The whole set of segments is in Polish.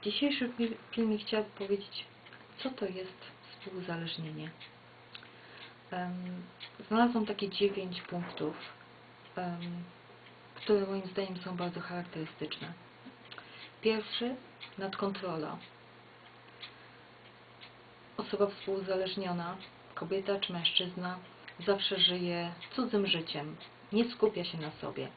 W dzisiejszym fi- filmie chciałabym powiedzieć, co to jest współuzależnienie. Znalazłam takie dziewięć punktów, em, które moim zdaniem są bardzo charakterystyczne. Pierwszy, nadkontrola. Osoba współuzależniona, kobieta czy mężczyzna, zawsze żyje cudzym życiem, nie skupia się na sobie.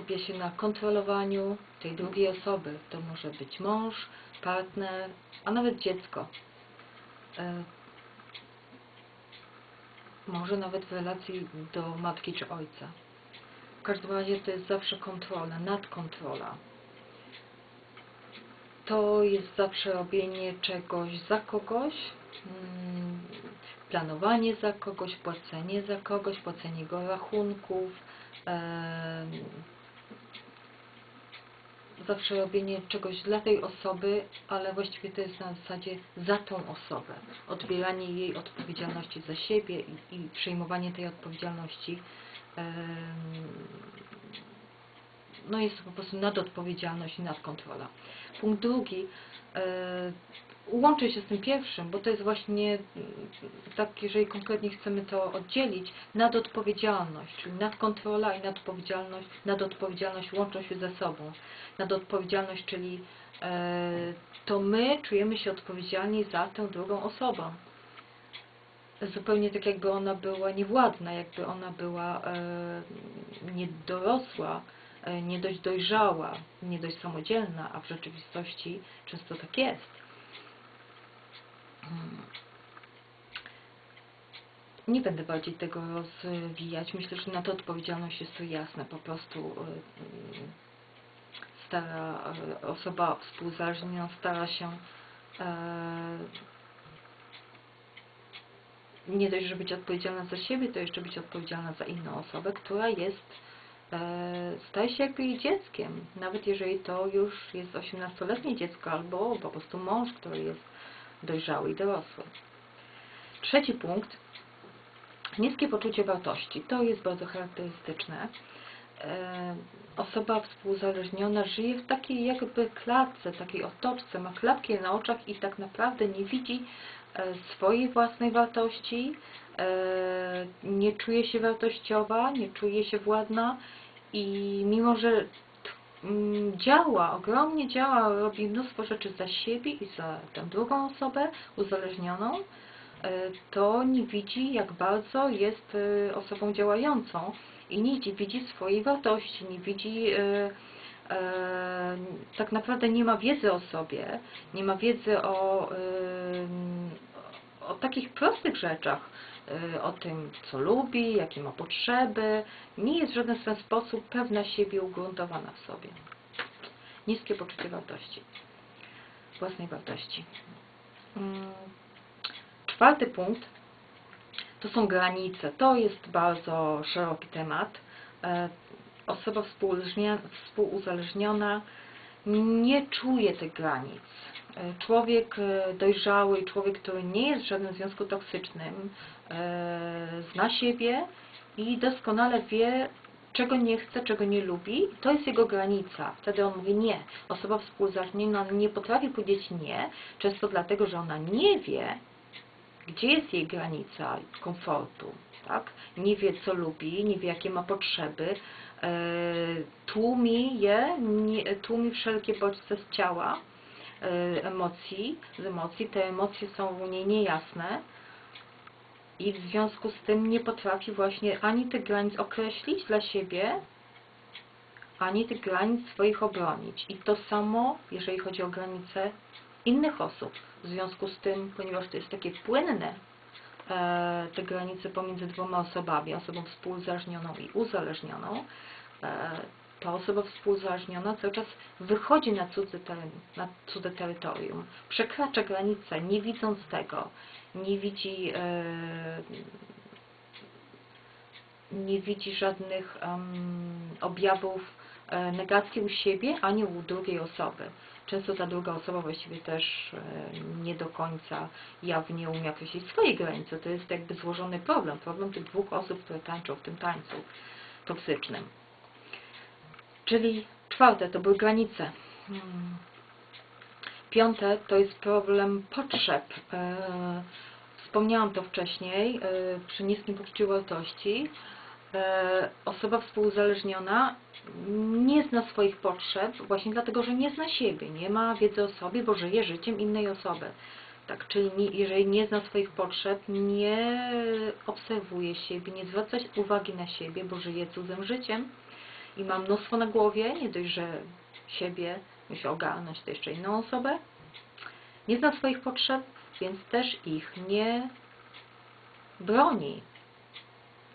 Skupia się na kontrolowaniu tej drugiej osoby. To może być mąż, partner, a nawet dziecko. E, może nawet w relacji do matki czy ojca. W każdym razie to jest zawsze kontrola, nadkontrola. To jest zawsze robienie czegoś za kogoś, mm, planowanie za kogoś, płacenie za kogoś, płacenie jego rachunków, zawsze robienie czegoś dla tej osoby, ale właściwie to jest na zasadzie za tą osobę. Odbieranie jej odpowiedzialności za siebie i, i przyjmowanie tej odpowiedzialności. No jest to po prostu nadodpowiedzialność i nadkontrola. Punkt drugi e, łączy się z tym pierwszym, bo to jest właśnie mm, tak, jeżeli konkretnie chcemy to oddzielić, nadodpowiedzialność, czyli nadkontrola i nadodpowiedzialność, nadodpowiedzialność łączą się ze sobą. Nadodpowiedzialność, czyli e, to my czujemy się odpowiedzialni za tę drugą osobę. Zupełnie tak jakby ona była niewładna, jakby ona była e, niedorosła, e, nie dość dojrzała, nie dość samodzielna, a w rzeczywistości często tak jest. Nie będę bardziej tego rozwijać. Myślę, że na to odpowiedzialność jest to jasne. Po prostu e, mm, stara e, osoba współzależniona stara się nie dość, że być odpowiedzialna za siebie, to jeszcze być odpowiedzialna za inną osobę, która jest staje się jakby jej dzieckiem, nawet jeżeli to już jest 18-letnie dziecko albo po prostu mąż, który jest dojrzały i dorosły. Trzeci punkt. Niskie poczucie wartości. To jest bardzo charakterystyczne. E, Osoba współzależniona żyje w takiej jakby klatce, takiej otoczce, ma klapki na oczach i tak naprawdę nie widzi e, swojej własnej wartości, e, nie czuje się wartościowa, nie czuje się władna i mimo, że działa, ogromnie działa, robi mnóstwo rzeczy za siebie i za tę drugą osobę uzależnioną, e, to nie widzi, jak bardzo jest e, osobą działającą i nie widzi swojej wartości, nie widzi, e, tak naprawdę nie ma wiedzy o sobie, nie ma wiedzy o, o takich prostych rzeczach, o tym, co lubi, jakie ma potrzeby, nie jest w żaden sposób pewna siebie, ugruntowana w sobie. Niskie poczucie wartości, własnej wartości. Mm, Czwarty punkt to są granice. To jest bardzo szeroki temat. E, Osoba współuzależniona nie czuje tych granic. E, Człowiek e, dojrzały, człowiek, który nie jest w żadnym związku toksycznym, e, zna siebie i doskonale wie, czego nie chce, czego nie lubi. To jest jego granica. Wtedy on mówi nie. Osoba współuzależniona nie potrafi powiedzieć nie, często dlatego, że ona nie wie, gdzie jest jej granica komfortu, tak? Nie wie, co lubi, nie wie, jakie ma potrzeby, tłumi je, tłumi wszelkie bodźce z ciała, emocji, z emocji. Te emocje są u niej niejasne i w związku z tym nie potrafi właśnie ani tych granic określić dla siebie, ani tych granic swoich obronić. I to samo, jeżeli chodzi o granice innych osób. W związku z tym, ponieważ to jest takie płynne, e, te granice pomiędzy dwoma osobami, osobą współuzależnioną i uzależnioną, e, ta osoba współuzależniona cały czas wychodzi na cudzy teren, na cudze terytorium, przekracza granice, nie widząc tego, nie widzi e, nie widzi żadnych em, objawów e, negacji u siebie, ani u drugiej osoby. Często ta druga osoba właściwie też e, nie do końca jawnie umie określić swoje granice. To jest jakby złożony problem. Problem tych dwóch osób, które tańczą w tym tańcu toksycznym. Czyli czwarte to były granice. Piąte to jest problem potrzeb. E, Wspomniałam to wcześniej, e, przy niskim poczuciu wartości. E, Osoba współuzależniona nie zna swoich potrzeb właśnie dlatego, że nie zna siebie, nie ma wiedzy o sobie, bo żyje życiem innej osoby. Tak, czyli nie, jeżeli nie zna swoich potrzeb, nie obserwuje siebie, nie zwraca uwagi na siebie, bo żyje cudzym życiem i ma mnóstwo na głowie, nie dość, że siebie musi ogarnąć, to jeszcze inną osobę. Nie zna swoich potrzeb, więc też ich nie broni.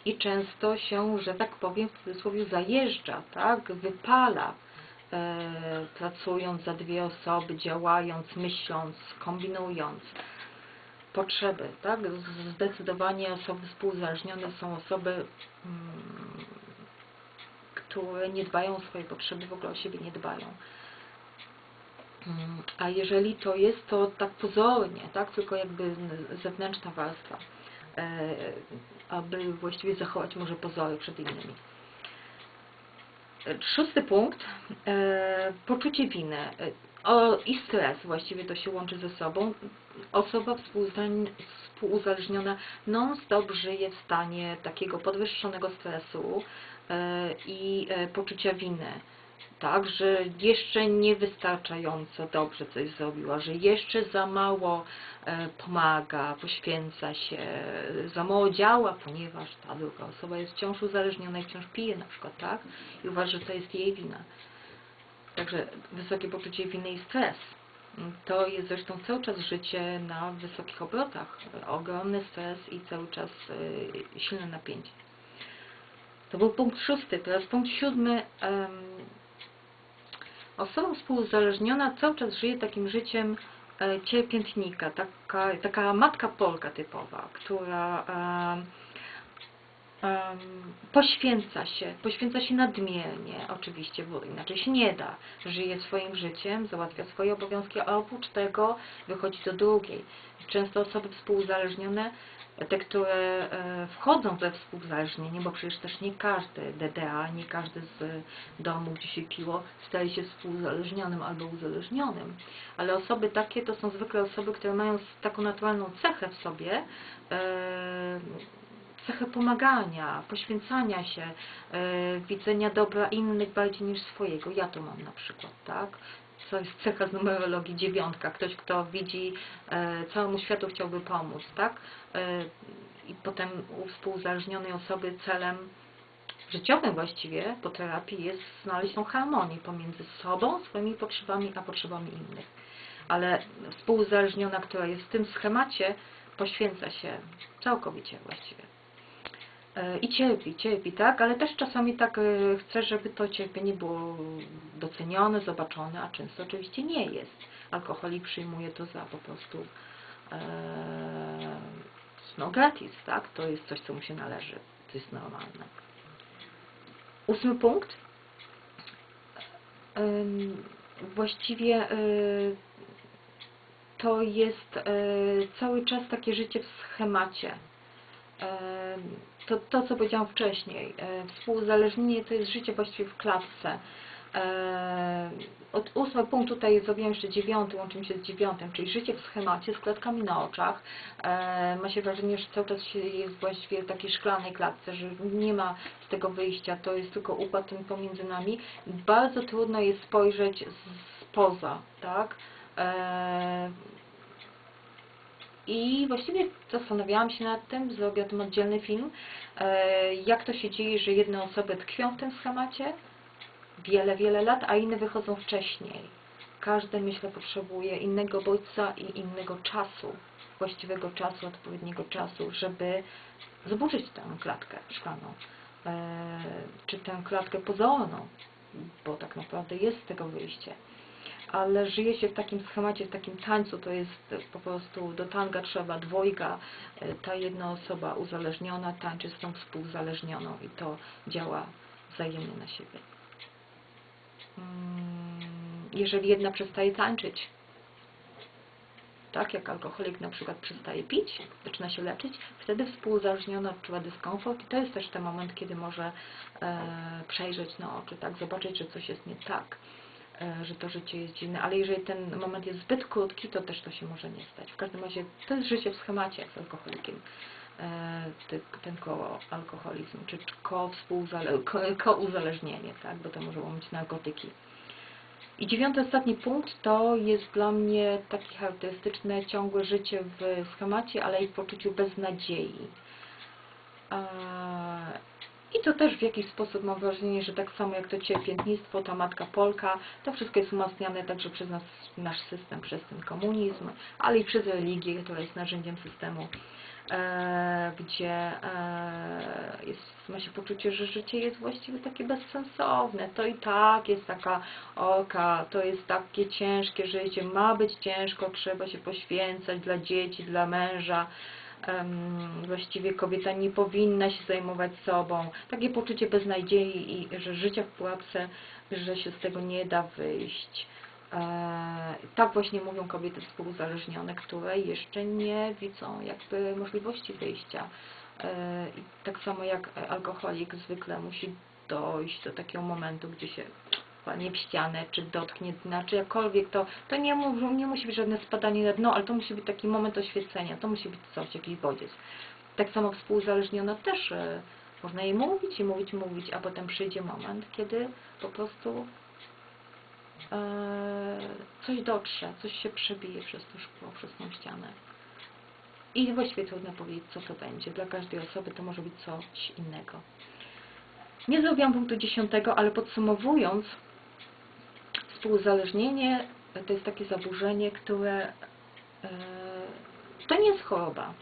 I często się, że tak powiem, w cudzysłowie zajeżdża, tak? wypala, e, pracując za dwie osoby, działając, myśląc, kombinując. Potrzeby, tak? Zdecydowanie osoby współuzależnione są osoby, mm, które nie dbają o swoje potrzeby, w ogóle o siebie nie dbają. Mm, A jeżeli to jest, to tak pozornie, tak? tylko jakby zewnętrzna warstwa, e, aby właściwie zachować może pozory przed innymi. E, Szósty punkt, e, poczucie winy o, i stres, właściwie to się łączy ze sobą. Osoba współuzależni- współuzależniona non-stop żyje w stanie takiego podwyższonego stresu i e, poczucia winy. Tak, że jeszcze niewystarczająco dobrze coś zrobiła, że jeszcze za mało e, pomaga, poświęca się, za mało działa, ponieważ ta druga osoba jest wciąż uzależniona i wciąż pije na przykład, tak? I uważa, że to jest jej wina. Także wysokie poczucie winy i stres. To jest zresztą cały czas życie na wysokich obrotach. Ogromny stres i cały czas e, silne napięcie. To był punkt szósty. Teraz punkt siódmy. Osoba współuzależniona cały czas żyje takim życiem e, cierpiętnika, taka, taka matka Polka typowa, która poświęca się, poświęca się nadmiernie, oczywiście, bo inaczej się nie da. Żyje swoim życiem, załatwia swoje obowiązki, a oprócz tego wychodzi do drugiej. Często osoby współuzależnione, te, które e, wchodzą we współuzależnienie, bo przecież też nie każdy DDA, nie każdy z domu, gdzie się piło, staje się współuzależnionym albo uzależnionym. Ale osoby takie to są zwykle osoby, które mają taką naturalną cechę w sobie, e, cechę pomagania, poświęcania się, e, widzenia dobra innych bardziej niż swojego. Ja to mam na przykład, tak? To jest cecha z numerologii dziewiątka. Ktoś, kto widzi e, całemu światu chciałby pomóc, tak? E, I potem u współuzależnionej osoby celem życiowym właściwie po terapii jest znaleźć tą harmonię pomiędzy sobą, swoimi potrzebami, a potrzebami innych. Ale współuzależniona, która jest w tym schemacie, poświęca się całkowicie właściwie. E, I cierpi, cierpi, tak, ale też czasami tak e, chce, żeby to cierpienie było docenione, zobaczone, a często oczywiście nie jest. Alkoholik przyjmuje to za po prostu e, no gratis, tak, to jest coś, co mu się należy, to jest normalne. Ósmy punkt. Właściwie y, to jest cały czas takie życie w schemacie. To, to co powiedziałam wcześniej, y, współuzależnienie to jest życie właściwie w klatce. E, Od ósmy punkt tutaj zrobiłam jeszcze dziewiąty, łączy mi się z dziewiątym, czyli życie w schemacie z klatkami na oczach. E, Ma się wrażenie, że cały czas się jest właściwie w takiej szklanej klatce, że nie ma z tego wyjścia, to jest tylko układ ten pomiędzy nami. Bardzo trudno jest spojrzeć spoza, tak? I właściwie zastanawiałam się nad tym, zrobię o tym oddzielny film, e, jak to się dzieje, że jedne osoby tkwią w tym schemacie, wiele, wiele lat, a inne wychodzą wcześniej. Każdy, myślę, potrzebuje innego bodźca i innego czasu, właściwego czasu, odpowiedniego czasu, żeby zburzyć tę klatkę szklaną, e, czy tę klatkę pozorną, bo tak naprawdę jest z tego wyjście. Ale żyje się w takim schemacie, w takim tańcu, to jest po prostu do tanga trzeba dwojga, e, ta jedna osoba uzależniona tańczy z tą współzależnioną i to działa wzajemnie na siebie. Mm, jeżeli jedna przestaje tańczyć, tak jak alkoholik na przykład przestaje pić, zaczyna się leczyć, wtedy współuzależniona odczuwa dyskomfort i to jest też ten moment, kiedy może e, przejrzeć na oczy, tak, zobaczyć, że coś jest nie tak. E, że to życie jest dziwne, ale jeżeli ten moment jest zbyt krótki, to też to się może nie stać. W każdym razie to jest życie w schemacie jak z alkoholikiem. E, ten koalkoholizm, czy ko-współzale- ko- kouzależnienie, tak, bo to może łączyć narkotyki. I dziewiąty, ostatni punkt to jest dla mnie takie charakterystyczne ciągłe życie w schemacie, ale i w poczuciu beznadziei. I to też w jakiś sposób mam wrażenie, że tak samo jak to cierpiętnictwo, ta matka Polka, to wszystko jest umacniane także przez nas, nasz system, przez ten komunizm, ale i przez religię, która jest narzędziem systemu, e, gdzie e, jest, ma się poczucie, że życie jest właściwie takie bezsensowne. To i tak jest taka oka, to jest takie ciężkie życie, ma być ciężko, trzeba się poświęcać dla dzieci, dla męża właściwie kobieta nie powinna się zajmować sobą. Takie poczucie beznadziei i że życia w pułapce, że się z tego nie da wyjść. E, tak właśnie mówią kobiety współuzależnione, które jeszcze nie widzą jakby możliwości wyjścia. E, tak samo jak alkoholik zwykle musi dojść do takiego momentu, gdzie się nie w ścianę, czy dotknie dna, czy jakkolwiek, to, to nie, nie musi być żadne spadanie na dno, ale to musi być taki moment oświecenia, to musi być coś, jakiś bodziec. Tak samo współuzależniona też e, można jej mówić i mówić, mówić, a potem przyjdzie moment, kiedy po prostu e, coś dotrze, coś się przebije przez to szkło, przez tą ścianę. I właściwie trudno powiedzieć, co to będzie. Dla każdej osoby to może być coś innego. Nie zrobiłam punktu dziesiątego, ale podsumowując, współuzależnienie to jest takie zaburzenie, które e, to nie jest choroba.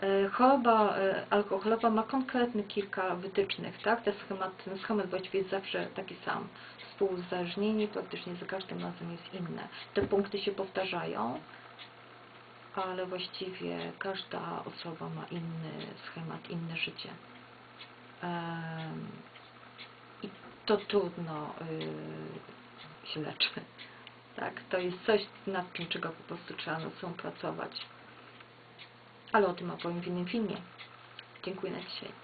E, Choroba e, alkoholowa ma konkretny kilka wytycznych, tak? Ten schemat, ten schemat właściwie jest zawsze taki sam. Współuzależnienie praktycznie za każdym razem jest inne. Te punkty się powtarzają, ale właściwie każda osoba ma inny schemat, inne życie. I to trudno y, się leczy. Tak, to jest coś, nad czym czego po prostu trzeba sobą pracować. Ale o tym opowiem w innym filmie. Dziękuję na dzisiaj.